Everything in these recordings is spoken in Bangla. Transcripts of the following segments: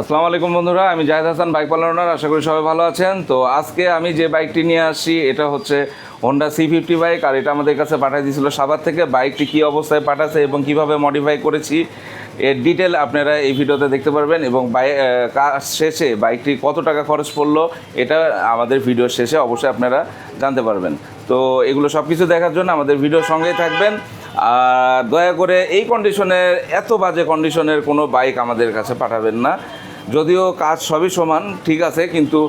আসসালামু আলাইকুম বন্ধুরা, আমি জাহেদ হাসান, বাইক পালনার আশা করি সবাই ভালো আছেন। তো আজকে আমি যে বাইকটি নিয়ে আসছি এটা হচ্ছে হোন্ডা সি ফিফটি বাইক, আর এটা আমাদের কাছে পাঠিয়ে দিয়েছিল সাবার থেকে। বাইকটি কী অবস্থায় পাঠাচ্ছে এবং কীভাবে মডিফাই করেছি, এর ডিটেল আপনারা এই ভিডিওতে দেখতে পারবেন এবং বাই কাজ শেষে বাইকটি কত টাকা খরচ পড়ল, এটা আমাদের ভিডিও শেষে অবশ্যই আপনারা জানতে পারবেন। তো এগুলো সব কিছু দেখার জন্য আমাদের ভিডিওর সঙ্গেই থাকবেন। আর দয়া করে এই কন্ডিশনের এত বাজে কন্ডিশনের কোনো বাইক আমাদের কাছে পাঠাবেন না। যদিও কাজ সবই সমান, ঠিক আছে, কিন্তু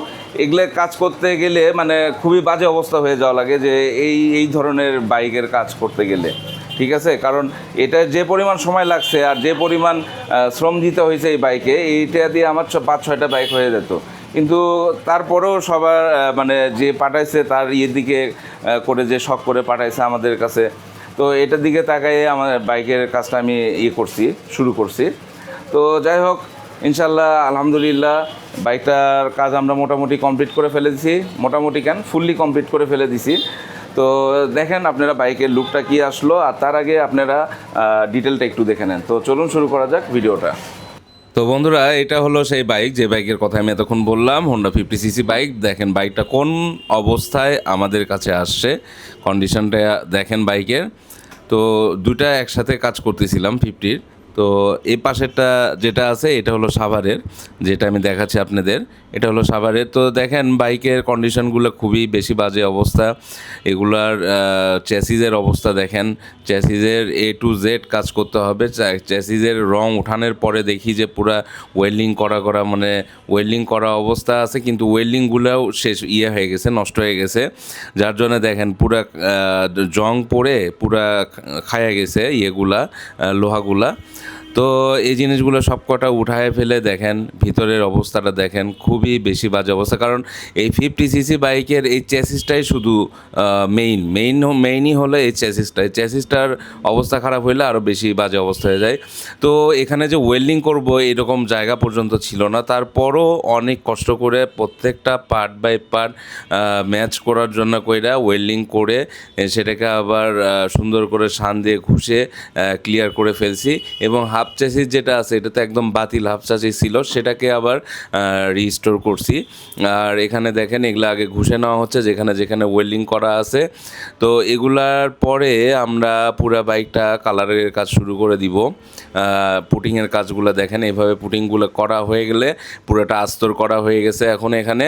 এগুলো কাজ করতে গেলে মানে খুবই বাজে অবস্থা হয়ে যাওয়া লাগে যে এই এই ধরনের বাইকের কাজ করতে গেলে, ঠিক আছে? কারণ এটা যে পরিমাণ সময় লাগছে আর যে পরিমাণ শ্রম দিতে হয়েছে এই বাইকে, এইটা দিয়ে আমার পাঁচ, ছয়টা বাইক হয়ে যেত। কিন্তু তারপরেও সবার মানে যে পাঠাইছে তার ইয়ের দিকে করে যে শখ করে পাঠাইছে আমাদের কাছে। তো এটার দিকে তাকাই আমার বাইকের কাজটা আমি ইয়ে করছি, শুরু করছি। তো যাই হোক ইনশাল্লাহ আলহামদুলিল্লাহ, বাইকটার কাজ আমরা মোটামুটি কমপ্লিট করে ফেলে দিছি। মোটামুটি কেন? ফুললি কমপ্লিট করে ফেলে দিছি। তো দেখেন আপনারা বাইকের লুকটা কি আসলো, আর তার আগে আপনারা ডিটেলটা একটু দেখে নেন। তো চলুন শুরু করা যাক ভিডিওটা। তো বন্ধুরা, এটা হলো সেই বাইক, যে বাইকের কথা আমি এতক্ষণ বললাম হোন্ডা ফিফটি সিসি বাইক। দেখেন বাইকটা কোন অবস্থায় আমাদের কাছে আসছে কন্ডিশনটা দেখেন বাইকের। তো দুটা একসাথে কাজ করতেছিলাম ফিফটির তো এই পাশেরটা যেটা আছে, এটা হলো সাভারের, যেটা আমি দেখাচ্ছি আপনাদের, এটা হলো সাভারের। তো দেখেন, বাইকের কন্ডিশনগুলো খুবই বেশি বাজে অবস্থা। এগুলার চ্যাসিজের অবস্থা দেখেন। চ্যাসিজের এ টু জেড কাজ করতে হবে। চ্যাসিজের রং উঠানোর পরে দেখি যে পুরা ওয়েল্ডিং করা করা মানে ওয়েল্ডিং করা অবস্থা আছে, কিন্তু ওয়েল্ডিংগুলোও শেষ ইয়ে হয়ে গেছে, নষ্ট হয়ে গেছে। যার জন্য দেখেন, পুরা জং পড়ে পুরা খায়া গেছে ইয়েগুলা লোহাগুলা। তো এই জিনিসগুলো সব কটা উঠায় ফেলে দেখেন, ভিতরের অবস্থাটা দেখেন, খুবই বেশি বাজে অবস্থা। কারণ এই ফিফটি সিসি বাইকের এই চ্যাসিসটাই শুধু মেইন মেইন মেইনই হলো এই চ্যাসিসটা এই চ্যাসিসটার অবস্থা খারাপ হইলে আরও বেশি বাজে অবস্থা হয়ে যায়। তো এখানে যে ওয়েল্ডিং করব, এরকম জায়গা পর্যন্ত ছিল না। তারপরও অনেক কষ্ট করে প্রত্যেকটা পার্ট বাই পার্ট ম্যাচ করার জন্য কইরা ওয়েল্ডিং করে সেটাকে আবার সুন্দর করে শান দিয়ে ঘুষে ক্লিয়ার করে ফেলছি। এবং হাফ চাষিস যেটা আছে, এটা তো একদম বাতিল হাফ চাষিস ছিল, সেটাকে আবার রিস্টোর করছি। আর এখানে দেখেন, এগুলো আগে ঘুষে নেওয়া হচ্ছে, যেখানে যেখানে ওয়েল্ডিং করা আছে। তো এগুলার পরে আমরা পুরা বাইকটা কালারের কাজ শুরু করে দিব। পুটিংয়ের কাজগুলো দেখেন এইভাবে পুটিংগুলো করা হয়ে গেলে পুরোটা আস্তর করা হয়ে গেছে এখন এখানে।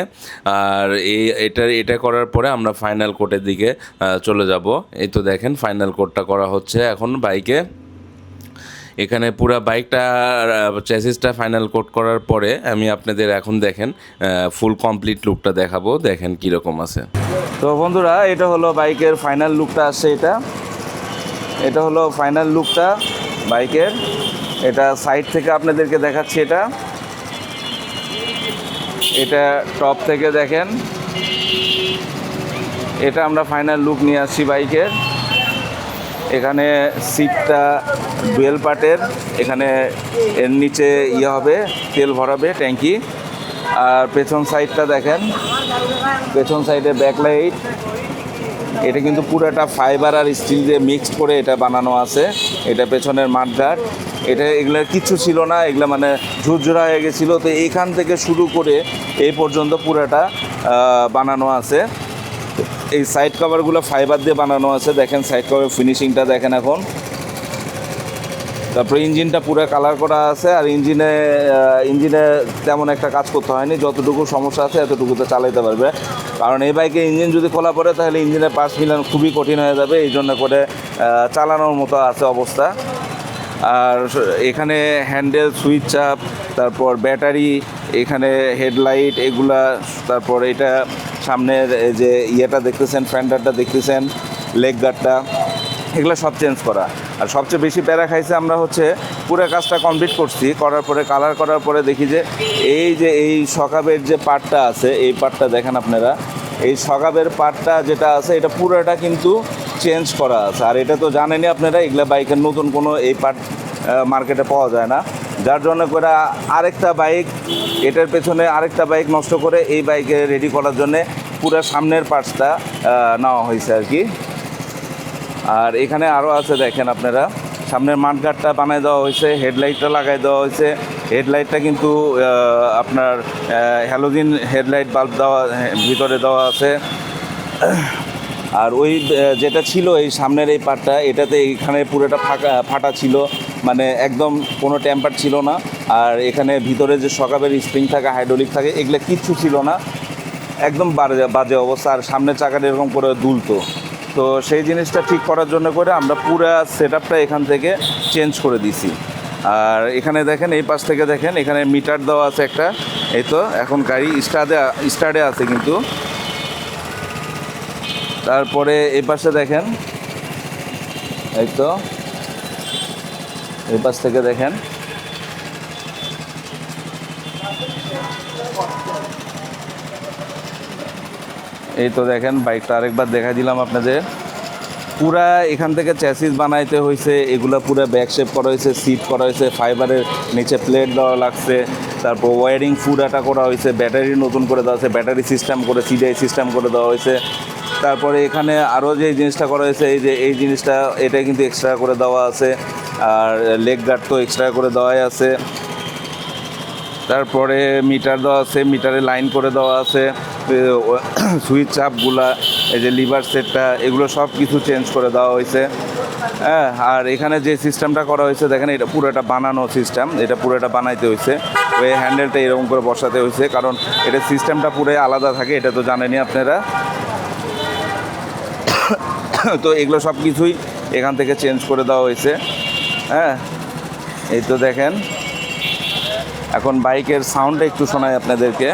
আর এই, এটা এটা করার পরে আমরা ফাইনাল কোটের দিকে চলে যাব। এই তো দেখেন ফাইনাল কোটটা করা হচ্ছে এখন বাইকে এখানে পুরো বাইকটা চ্যাসিসটা ফাইনাল কোট করার পরে আমি আপনাদের এখন দেখেন ফুল কমপ্লিট লুকটা দেখাবো, দেখেন কীরকম আছে। তো বন্ধুরা, এটা হলো বাইকের ফাইনাল লুকটা আসছে এটা। এটা হলো ফাইনাল লুকটা বাইকের। এটা সাইড থেকে আপনাদেরকে দেখাচ্ছি এটা। এটা টপ থেকে দেখেন। এটা আমরা ফাইনাল লুক নিয়ে আসছি বাইকের। এখানে সিটটা ডুয়েল পার্টের এখানে এর নিচে ইয়ে হবে, তেল ভরাবে ট্যাঙ্কি। আর পেছন সাইডটা দেখেন, পেছন সাইডে ব্যাকলাইট। এটা কিন্তু পুরোটা ফাইবার আর স্টিল দিয়ে মিক্সড করে এটা বানানো আছে। এটা পেছনের মাঠঘাট। এটা এগুলোর কিচ্ছু ছিল না, এগুলো মানে ঝুরঝুরা হয়ে গেছিল। তো এইখান থেকে শুরু করে এই পর্যন্ত পুরোটা বানানো আছে। এই সাইড কভারগুলো ফাইবার দিয়ে বানানো আছে। দেখেন সাইড কভার ফিনিশিংটা দেখেন এখন। তারপরে ইঞ্জিনটা পুরো কালার করা আছে আর ইঞ্জিনে ইঞ্জিনে তেমন একটা কাজ করতে হয়নি। যতটুকু সমস্যা আছে এতটুকুতে চালাইতে পারবে। কারণ এই বাইকে ইঞ্জিন যদি খোলা পড়ে, তাহলে ইঞ্জিনের পার্টস মিলানো খুবই কঠিন হয়ে যাবে। এই জন্য করে চালানোর মতো আছে অবস্থা। আর এখানে হ্যান্ডেল সুইচ চাপ তারপর ব্যাটারি, এখানে হেডলাইট, এগুলা, তারপর এটা সামনের যে ইয়েটা দেখতেছেন ফ্যান্ডারটা দেখতেছেন, লেগ গার্ডটা, এগুলো সব চেঞ্জ করা। আর সবচেয়ে বেশি প্যারা খাইছে আমরা হচ্ছে, পুরো কাজটা কমপ্লিট করছি, করার পরে, কালার করার পরে দেখি যে, এই যে, এই সকাবের যে পার্টটা আছে, এই পার্টটা দেখেন আপনারা, এই সকাবের পার্টটা যেটা আছে, এটা পুরোটা কিন্তু চেঞ্জ করা আছে। আর এটা তো জানেনই আপনারা, এগুলো বাইকের নতুন কোনো এই পার্ট মার্কেটে পাওয়া যায় না। যার জন্য করে আরেকটা বাইক, এটার পেছনে আরেকটা বাইক নষ্ট করে এই বাইকে রেডি করার জন্যে পুরো সামনের পার্টসটা নেওয়া হয়েছে আর কি। আর এখানে আরও আছে দেখেন আপনারা, সামনের মাঠগাটটা বানায় দেওয়া হয়েছে, হেডলাইটটা লাগাই দেওয়া হয়েছে। হেডলাইটটা কিন্তু আপনার হ্যালোজিন হেডলাইট বাল্ব দেওয়া, ভিতরে দেওয়া আছে। আর ওই যেটা ছিল এই সামনের এই পার্টটা এটাতে এইখানে পুরোটা ফাঁকা, ফাটা ছিল। মানে একদম কোনো টেম্পার ছিল না। আর এখানে ভিতরে যে সকাবের স্প্রিং থাকে হাইড্রোলিক থাকে, এগুলো কিচ্ছু ছিল না। একদম বাজে বাজে অবস্থা। আর সামনের চাকাটা এরকম করে দুলতো। তো সেই জিনিসটা ঠিক করার জন্য করে আমরা পুরো সেট এখান থেকে চেঞ্জ করে দিছি। আর এখানে দেখেন, এই পাশ থেকে দেখেন, এখানে মিটার দেওয়া আছে একটা। এই তো, এখন গাড়ি স্টার্টে স্টার্টে আছে কিন্তু। তারপরে এই পাশে দেখেন, এই তো। এই পাশ থেকে দেখেন। এই তো দেখেন, বাইকটা আরেকবার দেখা দিলাম আপনাদের। পুরা এখান থেকে চ্যাসিস বানাইতে হয়েছে এগুলো পুরো ব্যাক শেপ করা হয়েছে সিট করা হয়েছে ফাইবারের নিচে প্লেট দেওয়া লাগছে, তারপর ওয়ারিং ফুডাটা করা হয়েছে ব্যাটারি নতুন করে দেওয়া হয়েছে ব্যাটারি সিস্টেম করে সিডিআই সিস্টেম করে দেওয়া হয়েছে তারপরে এখানে আরও যে জিনিসটা করা হয়েছে এই যে, এই জিনিসটা এটা কিন্তু এক্সট্রা করে দেওয়া আছে। আর লেগ গার্ড তো এক্সট্রা করে দেওয়াই আছে। তারপরে মিটার দেওয়া আছে মিটারে লাইন করে দেওয়া আছে। সুইচ চাপগুলা, এই যে লিভার সেটটা এগুলো সব কিছু চেঞ্জ করে দেওয়া হয়েছে। হ্যাঁ আর এখানে যে সিস্টেমটা করা হয়েছে, দেখেন এটা পুরোটা বানানো সিস্টেম এটা পুরোটা বানাইতে হয়েছে। ওই হ্যান্ডেলটা এরকম করে বসাতে হয়েছে, কারণ এটা সিস্টেমটা পুরোই আলাদা থাকে, এটা তো জানেনই আপনারা। তো এগুলো সব কিছুই এখান থেকে চেঞ্জ করে দেওয়া হয়েছে। হ্যাঁ এই তো দেখেন। এখন বাইকের সাউন্ডটা একটু শোনাই আপনাদেরকে।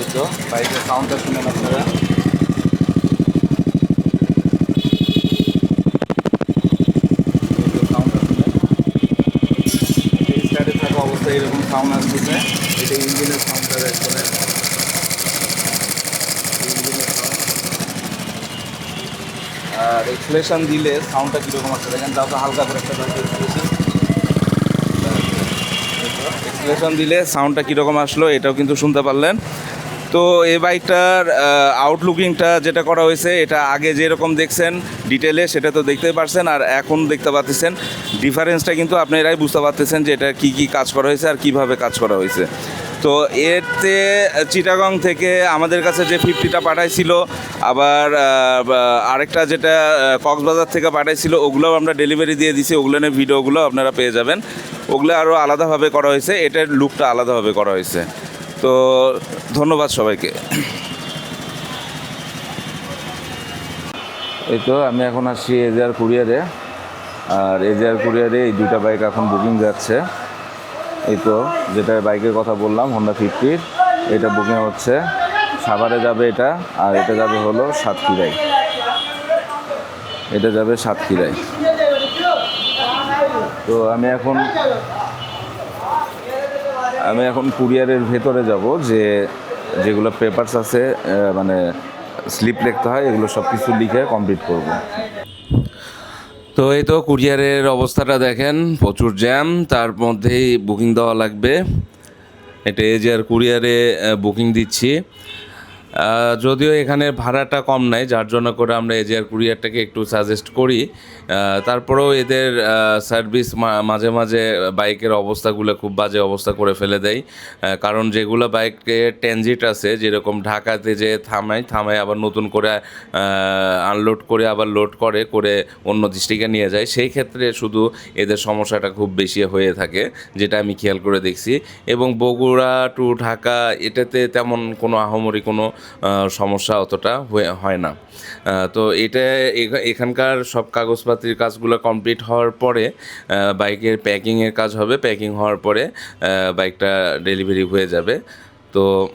এই তো, বাইকের সাউন্ডটা শুনেন আপনারা। এই তো সাউন্ডটা শুনেন এই স্টার্টে থাকা অবস্থায় এরকম সাউন্ড আসতেছে এটা ইঞ্জিনের সাউন্ডটা বের করে ইঞ্জিনের সাউন্ড আর এক্সপ্লেশন দিলে সাউন্ডটা কীরকম আসছে দেখেন তাও তো হালকা করে একটা এক্সপ্লেশন দিলে সাউন্ডটা কীরকম আসলো, এটাও কিন্তু শুনতে পারলেন। তো এই বাইকটার আউটলুকিংটা যেটা করা হয়েছে, এটা আগে যেরকম দেখছেন ডিটেলে সেটা তো দেখতেই পারছেন আর এখন দেখতে পাচ্ছেন। ডিফারেন্সটা কিন্তু আপনারাই বুঝতে পারতেছেন যে এটা কী কী কাজ করা হয়েছে আর কীভাবে কাজ করা হয়েছে। তো এতে চিটাগং থেকে আমাদের কাছে যে ফিফটিটা পাঠাইছিল, আবার আরেকটা যেটা কক্সবাজার থেকে পাঠাইছিল, ওগুলোও আমরা ডেলিভারি দিয়ে দিছি ওগুলোনের ভিডিওগুলো আপনারা পেয়ে যাবেন। ওগুলো আরও আলাদাভাবে করা হয়েছে, এটার লুকটা আলাদাভাবে করা হয়েছে। তো ধন্যবাদ সবাইকে। এই তো আমি এখন আসছি এজিআর কুরিয়ারে। আর এজিআর কুরিয়ারে এই দুইটা বাইক এখন বুকিং যাচ্ছে। এই তো যেটা বাইকের কথা বললাম হোন্ডা ফিফটির এটা বুকিং হচ্ছে। সাভারে যাবে এটা, আর এটা যাবে হলো সাতক্ষীরায়। এটা যাবে সাতক্ষীরায়। তো আমি এখন আমি এখন কুরিয়ারের ভেতরে যাব যে যেগুলো পেপারস আছে মানে স্লিপ লিখতে হয়, এগুলো সব কিছু লিখে কমপ্লিট করব। তো এই তো কুরিয়ারের অবস্থাটা দেখেন, প্রচুর জ্যাম তার মধ্যেই বুকিং দেওয়া লাগবে। এটা এজিআর কুরিয়ারে বুকিং দিচ্ছি। যদিও এখানে ভাড়াটা কম নাই, যার জন্য করে আমরা এজিআর কুরিয়ারটাকে একটু সাজেস্ট করি। তারপরেও এদের সার্ভিস মাঝে মাঝে বাইকের অবস্থাগুলো খুব বাজে অবস্থা করে ফেলে দেয়। কারণ যেগুলো বাইকে ট্যানজিট আছে, যেরকম ঢাকাতে যে থামায় থামায় আবার নতুন করে আনলোড করে, আবার লোড করে করে অন্য ডিস্ট্রিক্টে নিয়ে যায়, সেই ক্ষেত্রে শুধু এদের সমস্যাটা খুব বেশি হয়ে থাকে, যেটা আমি খেয়াল করে দেখছি। এবং বগুড়া টু ঢাকা, এটাতে তেমন কোনো আহমরি কোনো সমস্যা অতটা হয়ে- না। তো এটা এখানকার সব কাগজপাতির কাজগুলো কমপ্লিট হওয়ার পরে বাইকের প্যাকিংয়ের কাজ হবে। প্যাকিং হওয়ার পরে বাইকটা ডেলিভারি হয়ে যাবে। তো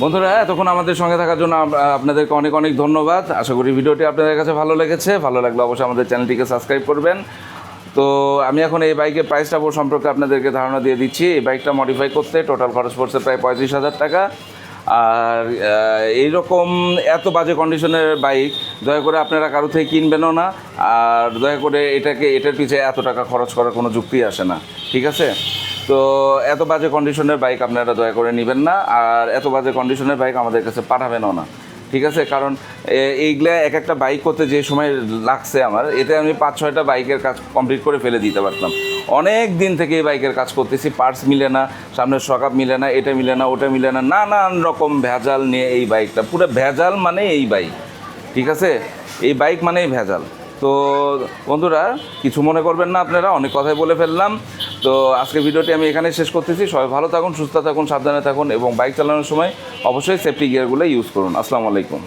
বন্ধুরা, এতক্ষণ আমাদের সঙ্গে থাকার জন্য আপনাদেরকে অনেক অনেক ধন্যবাদ। আশা করি ভিডিওটি আপনাদের কাছে ভালো লেগেছে। ভালো লাগলে অবশ্যই আমাদের চ্যানেলটিকে সাবস্ক্রাইব করবেন। তো আমি এখন এই বাইকের প্রাইসটা সম্পর্কে আপনাদেরকে ধারণা দিয়ে দিচ্ছি। এই বাইকটা মডিফাই করতে টোটাল খরচ পড়ছে প্রায় পঁয়ত্রিশ হাজার টাকা। আর এই এইরকম এত বাজে কন্ডিশনের বাইক দয়া করে আপনারা কারও থেকে কিনবেনও না। আর দয়া করে এটাকে, এটার পিছিয়ে এত টাকা খরচ করার কোনো যুক্তি আসে না, ঠিক আছে? তো এত বাজে কন্ডিশনের বাইক আপনারা দয়া করে নেবেন না, আর এত বাজে কন্ডিশনের বাইক আমাদের কাছে পাঠাবেনও না। ঠিক আছে? কারণ এইগুলো এক একটা বাইক করতে যে সময় লাগছে আমার, এতে আমি পাঁচ, ছয়টা বাইকের কাজ কমপ্লিট করে ফেলে দিতে পারতাম। অনেক দিন থেকে এই বাইকের কাজ করতেছি পার্টস মিলে না সামনের সকাপ মিলে না, এটা মিলে না, ওটা মিলে না, নানান রকম ভেজাল নিয়ে এই বাইকটা পুরো ভেজাল মানে এই বাইক ঠিক আছে? এই বাইক মানেই ভেজাল। তো বন্ধুরা, কিছু মনে করবেন না আপনারা, অনেক কথাই বলে ফেললাম। তো আজকে ভিডিওটি আমি এখানে শেষ করতেছি। সবাই ভালো থাকুন, সুস্থ থাকুন, সাবধানে থাকুন এবং বাইক চালানোর সময় অবশ্যই সেফটি গিয়ারগুলো ইউজ করুন। আসসালামু আলাইকুম।